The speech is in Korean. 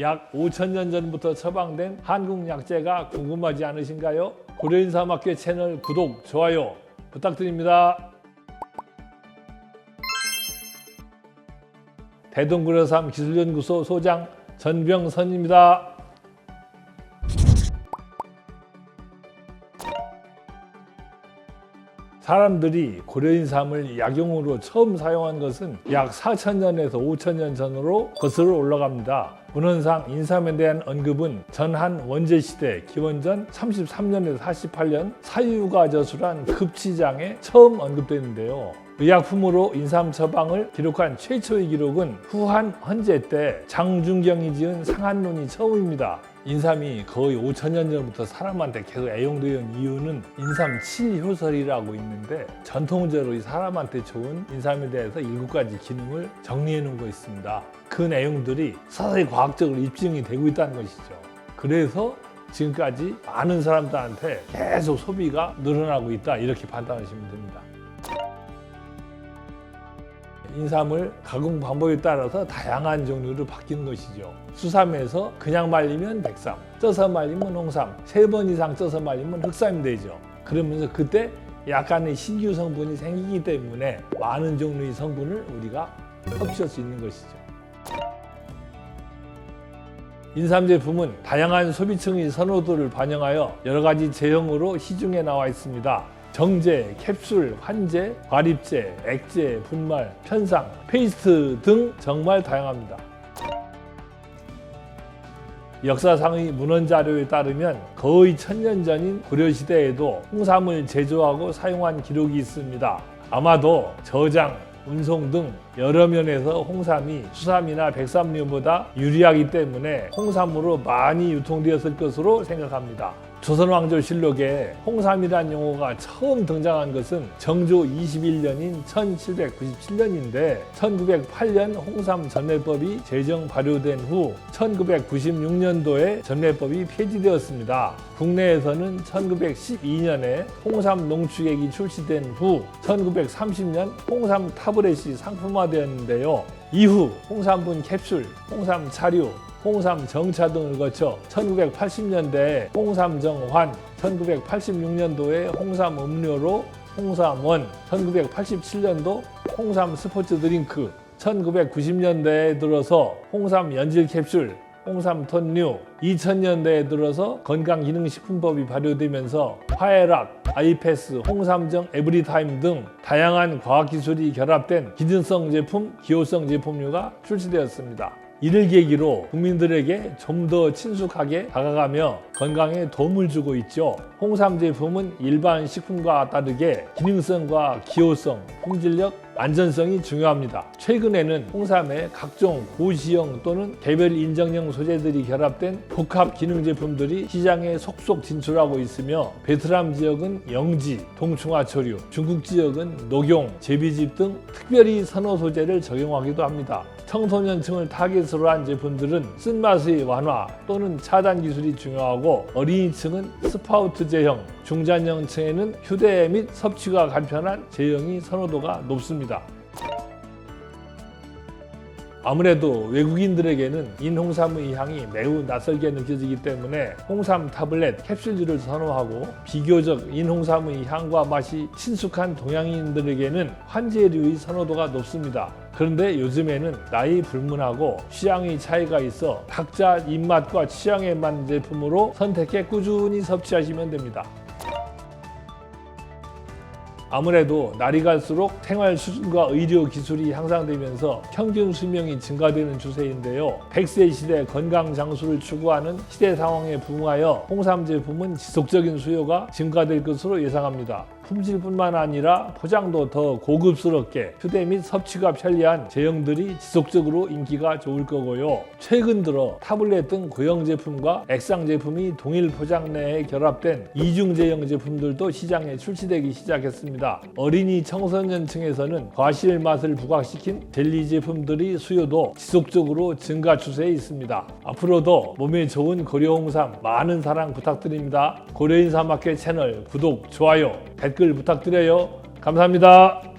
약 5천년 전부터 처방된 한국 약재가 궁금하지 않으신가요? 고려인사학회 채널 구독, 좋아요 부탁드립니다. 대동구려삼 기술연구소 소장 전병선입니다. 사람들이 고려인삼을 약용으로 처음 사용한 것은 약 4천년에서 5천년 전으로 거슬러 올라갑니다. 문헌상 인삼에 대한 언급은 전한 원제시대 기원전 33년에서 48년 사유가 저술한 급치장에 처음 언급되는데요. 의약품으로 인삼 처방을 기록한 최초의 기록은 후한 헌제 때 장준경이 지은 상한론이 처음입니다. 인삼이 거의 5천년 전부터 사람한테 계속 애용되어 온 이유는 인삼 칠효설이라고 있는데 전통적으로 이 사람한테 좋은 인삼에 대해서 일곱 가지 기능을 정리해 놓은 거 있습니다. 그 내용들이 서서히 과학적으로 입증이 되고 있다는 것이죠. 그래서 지금까지 많은 사람들한테 계속 소비가 늘어나고 있다 이렇게 판단하시면 됩니다. 인삼을 가공 방법에 따라서 다양한 종류로 바뀌는 것이죠. 수삼에서 그냥 말리면 백삼, 쪄서 말리면 홍삼, 세 번 이상 쪄서 말리면 흑삼이 되죠. 그러면서 그때 약간의 신규 성분이 생기기 때문에 많은 종류의 성분을 우리가 섭취할 수 있는 것이죠. 인삼 제품은 다양한 소비층의 선호도를 반영하여 여러 가지 제형으로 시중에 나와 있습니다. 정제, 캡슐, 환제, 과립제, 액제, 분말, 편상, 페이스트 등 정말 다양합니다. 역사상의 문헌 자료에 따르면 거의 천년 전인 고려시대에도 홍삼을 제조하고 사용한 기록이 있습니다. 아마도 저장, 운송 등 여러 면에서 홍삼이 수삼이나 백삼류보다 유리하기 때문에 홍삼으로 많이 유통되었을 것으로 생각합니다. 조선왕조실록에 홍삼이란 용어가 처음 등장한 것은 정조 21년인 1797년인데 1908년 홍삼 전매법이 제정 발효된 후 1996년도에 전매법이 폐지되었습니다. 국내에서는 1912년에 홍삼 농축액이 출시된 후 1930년 홍삼 타브렛이 상품화되었는데요. 이후 홍삼분 캡슐, 홍삼 차류, 홍삼 정차 등을 거쳐 1980년대에 홍삼 정환, 1986년도에 홍삼 음료로 홍삼원, 1987년도 홍삼 스포츠 드링크, 1990년대에 들어서 홍삼 연질 캡슐, 홍삼 톤류, 2000년대에 들어서 건강기능식품법이 발효되면서 화해락, 아이패스, 홍삼정 에브리타임 등 다양한 과학기술이 결합된 기능성 제품, 기호성 제품류가 출시되었습니다. 이를 계기로 국민들에게 좀 더 친숙하게 다가가며 건강에 도움을 주고 있죠. 홍삼 제품은 일반 식품과 다르게 기능성과 기호성, 품질력, 안전성이 중요합니다. 최근에는 홍삼에 각종 고시형 또는 개별 인정형 소재들이 결합된 복합 기능 제품들이 시장에 속속 진출하고 있으며 베트남 지역은 영지, 동충하 초류, 중국 지역은 녹용, 제비집 등 특별히 선호 소재를 적용하기도 합니다. 청소년층을 타겟으로 한 제품들은 쓴맛의 완화 또는 차단 기술이 중요하고 어린이층은 스파우트 제형, 중장년층에는 휴대 및 섭취가 간편한 제형이 선호도가 높습니다. 아무래도 외국인들에게는 인홍삼의 향이 매우 낯설게 느껴지기 때문에 홍삼 타블렛 캡슐류를 선호하고 비교적 인홍삼의 향과 맛이 친숙한 동양인들에게는 환제류의 선호도가 높습니다. 그런데 요즘에는 나이 불문하고 취향의 차이가 있어 각자 입맛과 취향에 맞는 제품으로 선택해 꾸준히 섭취하시면 됩니다. 아무래도 날이 갈수록 생활 수준과 의료 기술이 향상되면서 평균 수명이 증가되는 추세인데요. 100세 시대 건강 장수를 추구하는 시대 상황에 부응하여 홍삼 제품은 지속적인 수요가 증가될 것으로 예상합니다. 품질뿐만 아니라 포장도 더 고급스럽게 휴대 및 섭취가 편리한 제형들이 지속적으로 인기가 좋을 거고요. 최근 들어 타블렛 등 고형 제품과 액상 제품이 동일 포장 내에 결합된 이중 제형 제품들도 시장에 출시되기 시작했습니다. 어린이 청소년층에서는 과실 맛을 부각시킨 젤리 제품들이 수요도 지속적으로 증가 추세에 있습니다. 앞으로도 몸에 좋은 고려홍삼 많은 사랑 부탁드립니다. 고려인삼학회 채널 구독, 좋아요, 댓글 부탁드려요. 감사합니다.